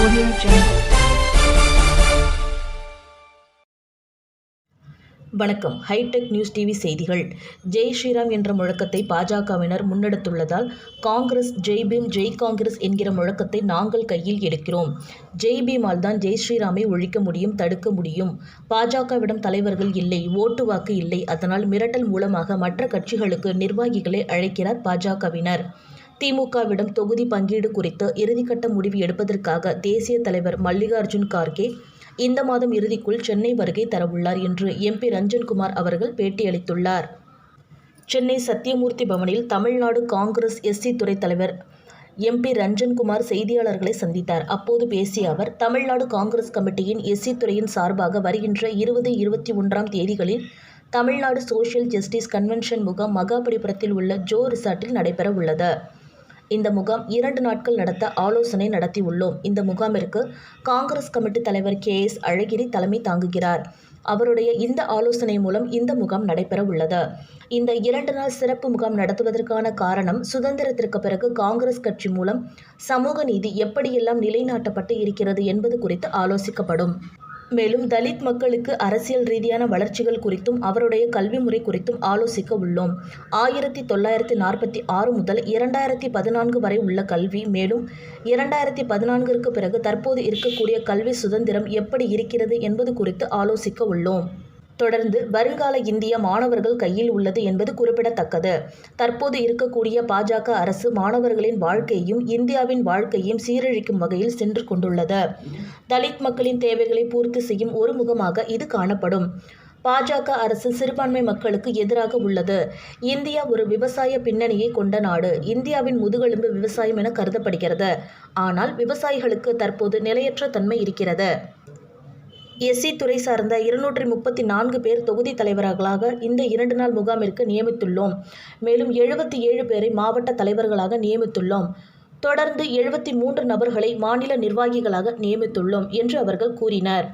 Audio Jungle. வணக்கம் hitech news TV செய்திகள். ஜெய் ஸ்ரீராம் என்ற முழக்கத்தை பாஜகவினர் முன்னெடுத்துள்ளதால் காங்கிரஸ் ஜெய் பீம் ஜெய் காங்கிரஸ் என்கிற முழக்கத்தை நாங்கள் கையில் எடுக்கிறோம். ஜெய் பீமால் தான் ஜெய் ஸ்ரீராமை ஒழிக்க முடியும் தடுக்க முடியும். பாஜகவிடம் தலைவர்கள் இல்லை ஓட்டு வாக்கு இல்லை. அதனால் மிரட்டல் மூலமாக மற்ற கட்சிகளுக்கு நிர்வாகிகளை அழைக்கிறார் பாஜகவினர். திமுகவிடம் தொகுதி பங்கீடு குறித்து இறுதிக்கட்ட முடிவு எடுப்பதற்காக தேசிய தலைவர் மல்லிகார்ஜுன் கார்கே இந்த மாதம் இறுதிக்குள் சென்னை வருகை தரவுள்ளார் என்று எம்பி ரஞ்சன்குமார் அவர்கள் பேட்டியளித்துள்ளார். சென்னை சத்தியமூர்த்தி பவனில் தமிழ்நாடு காங்கிரஸ் எஸ்சி துறை தலைவர் எம்பி ரஞ்சன்குமார் செய்தியாளர்களை சந்தித்தார். அப்போது பேசிய அவர் தமிழ்நாடு காங்கிரஸ் கமிட்டியின் எஸ்சி துறையின் சார்பாக வருகின்ற இருபது இருபத்தி ஒன்றாம் தேதிகளில் தமிழ்நாடு சோஷியல் ஜஸ்டிஸ் கன்வென்ஷன் முகாம் மகாபலிபுரத்தில் உள்ள ஜோ ரிசார்ட்டில் நடைபெற உள்ளது இந்த முகாம் இரண்டு நாட்கள் நடத்த ஆலோசனை நடத்தியுள்ளோம். இந்த முகாமிற்கு காங்கிரஸ் கமிட்டி தலைவர் கே. எஸ். அழகிரி தலைமை தாங்குகிறார். அவருடைய இந்த ஆலோசனை மூலம் இந்த முகாம் நடைபெற உள்ளது. இந்த இரண்டு நாள் சிறப்பு முகாம் நடத்துவதற்கான காரணம் சுதந்திரத்திற்கு பிறகு காங்கிரஸ் கட்சி மூலம் சமூக நீதி எப்படியெல்லாம் நிலைநாட்டப்பட்டு இருக்கிறது என்பது குறித்து ஆலோசிக்கப்படும். மேலும் தலித் மக்களுக்கு அரசியல் ரீதியான வளர்ச்சிகள் குறித்தும் அவருடைய கல்வி முறை குறித்தும் ஆலோசிக்க உள்ளோம். ஆயிரத்தி தொள்ளாயிரத்தி நாற்பத்தி ஆறு முதல் இரண்டாயிரத்தி பதினான்கு வரை உள்ள கல்வி மேலும் இரண்டாயிரத்தி பதினான்கிற்கு பிறகு தற்போது இருக்கக்கூடிய கல்வி சுதந்திரம் எப்படி இருக்கிறது என்பது குறித்து ஆலோசிக்க உள்ளோம். தொடர்ந்து வருங்கால இந்தியா மாணவர்கள் கையில் உள்ளது என்பது குறிப்பிடத்தக்கது. தற்போது இருக்கக்கூடிய பாஜக அரசு மாணவர்களின் வாழ்க்கையும் இந்தியாவின் வாழ்க்கையும் சீரழிக்கும் வகையில் சென்று கொண்டுள்ளது. தலித் மக்களின் தேவைகளை பூர்த்தி செய்யும் ஒரு முகமாக இது காணப்படும். பாஜக அரசு சிறுபான்மை மக்களுக்கு எதிராக உள்ளது. இந்தியா ஒரு விவசாய பின்னணியை கொண்ட நாடு. இந்தியாவின் முதுகெலும்பு விவசாயம் என கருதப்படுகிறது. ஆனால் விவசாயிகளுக்கு தற்போது நிலையற்ற தன்மை இருக்கிறது. எஸ்சி துறை சார்ந்த இருநூற்றி முப்பத்தி நான்கு பேர் தொகுதி தலைவர்களாக இந்த இரண்டு நாள் முகாமிற்கு நியமித்துள்ளோம். மேலும் எழுபத்தி ஏழு பேரை மாவட்ட தலைவர்களாக நியமித்துள்ளோம். தொடர்ந்து எழுபத்தி மூன்று நபர்களை மாநில நிர்வாகிகளாக நியமித்துள்ளோம் என்று அவர்கள் கூறினர்.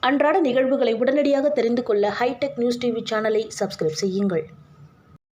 அன்றாட நிகழ்வுகளை உடனடியாக தெரிந்து கொள்ள ஹைடெக் நியூஸ் டிவி சேனலை சப்ஸ்கிரைப் செய்யுங்கள்.